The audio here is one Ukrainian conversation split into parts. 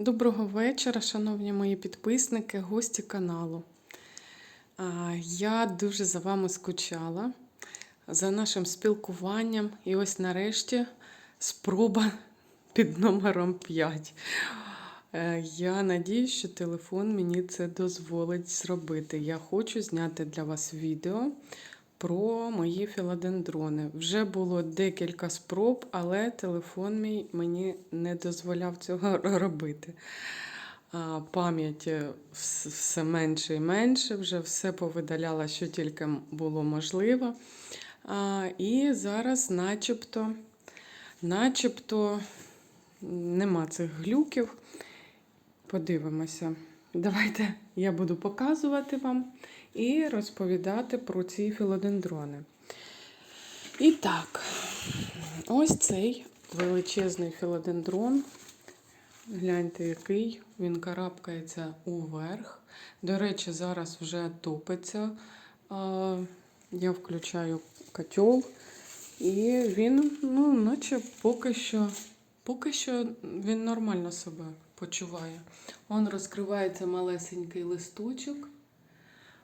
Доброго вечора, шановні мої підписники, гості каналу. Я дуже за вами скучала, за нашим спілкуванням. І ось нарешті спроба під номером 5. Е, Я надіюсь, що телефон мені це дозволить зробити. Я хочу зняти для вас відео про мої філодендрони. Вже було декілька спроб, але телефон мій мені не дозволяв цього робити. Пам'ять е, все менше і менше, вже все повидаляла, що тільки було можливо. І зараз, начебто, начебто, нема цих глюків. Подивимося. Давайте я буду показувати вам і розповідати про ці філодендрони. І так, ось цей величезний філодендрон. Гляньте, який він карабкається уверх. До речі, зараз вже топиться. Я включаю котел, і він, ну, наче поки що, поки що він нормально себе почуває. Он розкривається малесенький листочок.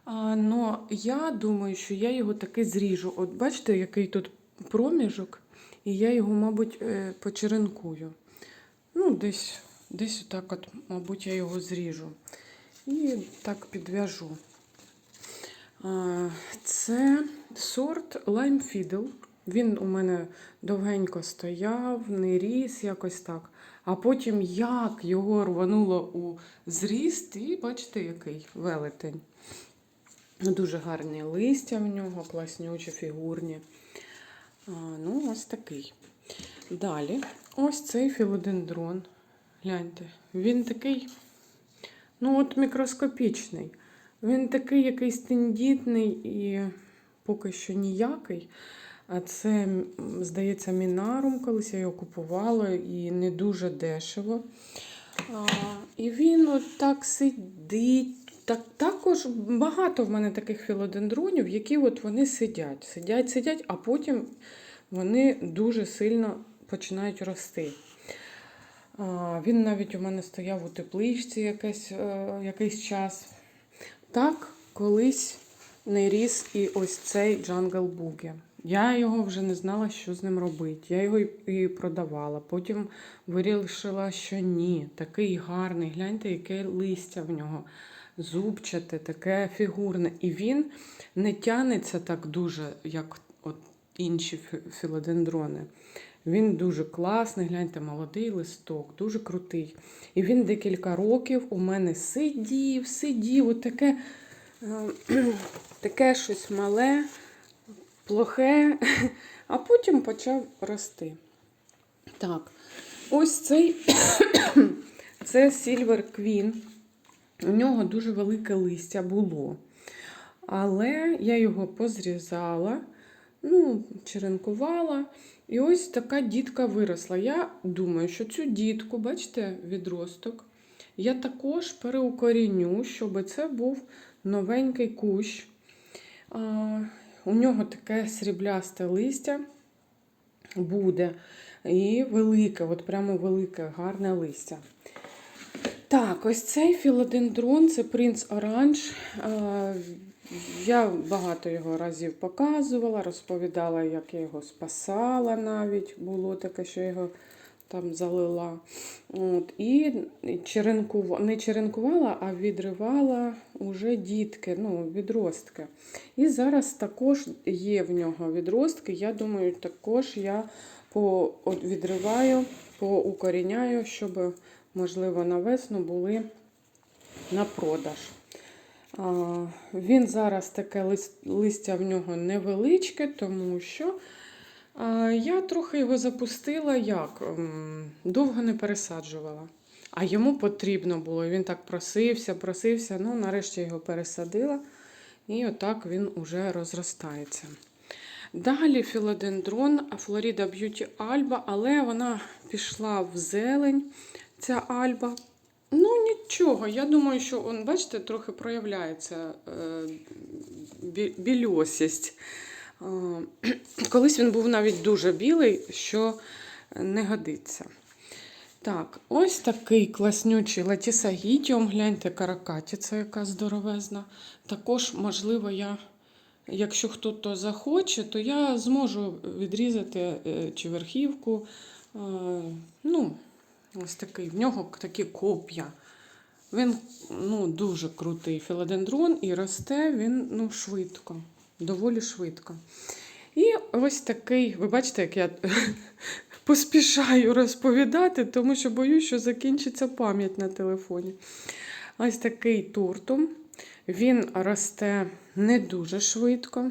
А, но я думаю, що я його таки зріжу. От бачите, який тут проміжок, і я його, мабуть, е, почеренкую. Ну, десь, десь отак, от, мабуть, я його зріжу. І так підв'яжу. Це сорт Lime Fiddle. Він у мене довгенько стояв, не ріс якось так. А потім як його рвануло у зріст, і бачите, який велетень. Дуже гарні листя в нього, класнючі, фігурні. А, ну, ось такий. Далі, ось цей філодендрон. Гляньте, він такий, ну от мікроскопічний. Він такий якийсь тендітний і поки що ніякий. Це, здається, мінарум, колись я його купувала і не дуже дешево. А, і він от так сидить. Так, також багато в мене таких філодендронів, які от вони сидять, сидять, сидять, а потім вони дуже сильно починають рости. А, він навіть у мене стояв у тепличці якийсь, е, якийсь час. Так, колись не ріс і ось цей Jungle Boogie. Я його вже не знала, що з ним робити. Я його і- продавала. Потім вирішила, що ні. Такий гарний. Гляньте, яке листя в нього. Зубчате, таке фігурне. І він не тянеться так дуже, як от інші фі- філодендрони. Він дуже класний, гляньте, молодий листок, дуже крутий. І він декілька років у мене сидів, сидів, от е, таке щось мале, плохе, а потім почав рости. Так, ось цей це Silver Queen. У нього дуже велике листя було. Але я його позрізала, ну, черенкувала. І ось така дітка виросла. Я думаю, що цю дітку, бачите, відросток, я також переукоріню, щоб це був новенький кущ. У нього таке сріблясте листя буде. І велике, от прямо велике, гарне листя. Так, ось цей філодендрон це принц Оранж. Е, Я багато його разів показувала, розповідала, як я його спасала навіть. Було таке, що його там залила. От, і черенкува... не черенкувала, а відривала уже дітки, ну, відростки. І зараз також є в нього відростки. Я думаю, також я по... відриваю, поукоріняю, щоб можливо, на весну були на продаж. Він зараз таке лис- листя в нього невеличке, тому що я трохи його запустила як довго не пересаджувала. А йому потрібно було. Він так просився, просився. Ну, нарешті його пересадила, і отак він уже розростається. Далі філодендрон Флоріда Б'юті Альба, але вона пішла в зелень, ця альба. Ну, нічого, я думаю, що, он, бачите, трохи проявляється е, бі- більосість. Колись він був навіть дуже білий, що не годиться. Так, ось такий класнючий латісагітіум. Гляньте, каракатиця, яка здоровезна. Також, можливо, я, якщо хтось захоче, то я зможу відрізати е, чи верхівку. Е, Ну, ось такий. В нього такі коп'я. Він ну, дуже крутий філодендрон і росте він ну, швидко, доволі швидко. І ось такий, ви бачите, як я поспішаю розповідати, тому що боюсь, що закінчиться пам'ять на телефоні. Ось такий туртум. Він росте не дуже швидко.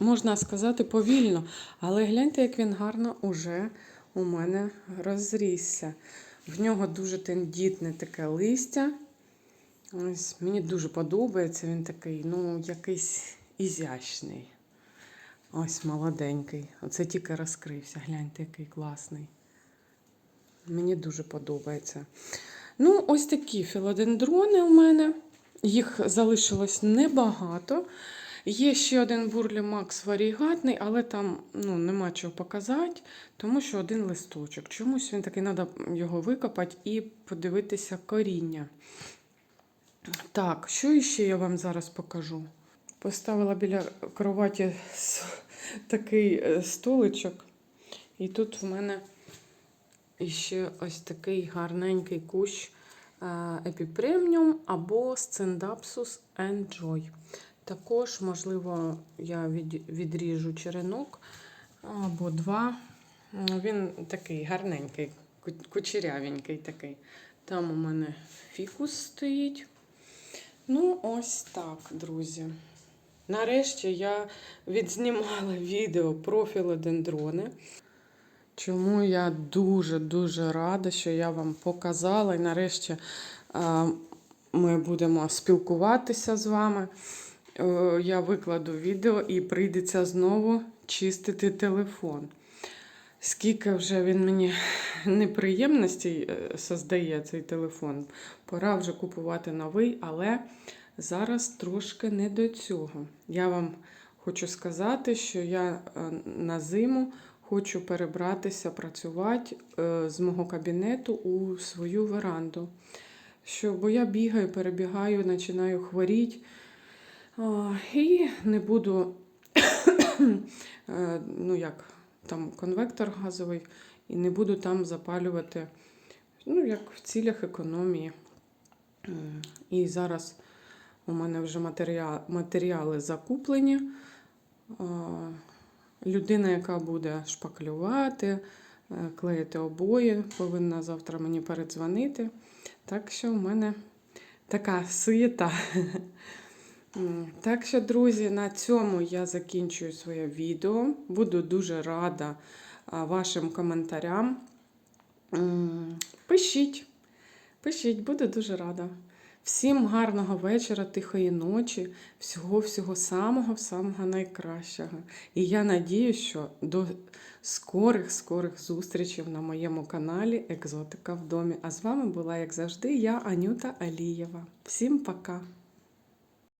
Можна сказати повільно, але гляньте, як він гарно уже у мене розрісся. В нього дуже тендітне таке листя. Ось мені дуже подобається. Він такий, ну, якийсь ізящний. Ось молоденький. Оце тільки розкрився. Гляньте, який класний. Мені дуже подобається. Ну, ось такі філодендрони у мене. Їх залишилось небагато. Є ще один бурлі Макс варігатний, але там ну, нема чого показати, тому що один листочок. Чомусь він такий, треба його викопати і подивитися коріння. Так, що іще я вам зараз покажу? Поставила біля кроваті такий е, столичок, і тут в мене іще ось такий гарненький кущ епіпреміум або Scindapsus enjoy. Також, можливо, я відріжу черенок або два. Він такий гарненький, кучерявенький такий. Там у мене фікус стоїть. Ну, ось так, друзі. Нарешті я відзнімала відео про філодендрони. Чому я дуже-дуже рада, що я вам показала. І нарешті ми будемо спілкуватися з вами. Е, Я викладу відео і прийдеться знову чистити телефон. Скільки вже він мені неприємностей е, создає цей телефон. Пора вже купувати новий, але зараз трошки не до цього. Я вам хочу сказати, що я е, на зиму хочу перебратися працювати е, з мого кабінету у свою веранду. Що, бо я бігаю, перебігаю, починаю хворіти. І не буду, е, ну як, там конвектор газовий, і не буду там запалювати, ну, як в цілях економії. І зараз у мене вже матеріали, закуплені. Людина, яка буде шпаклювати, е, клеїти обої, повинна завтра мені передзвонити. Так що в мене така суєта. Так що, друзі, на цьому я закінчую своє відео. Буду дуже рада вашим коментарям. Пишіть, пишіть, буду дуже рада. Всім гарного вечора, тихої ночі, всього-всього самого-самого найкращого. І я надію, що до скорих-скорих зустрічей на моєму каналі Екзотика в домі. А з вами була, як завжди, я, Анюта Алієва. Всім пока!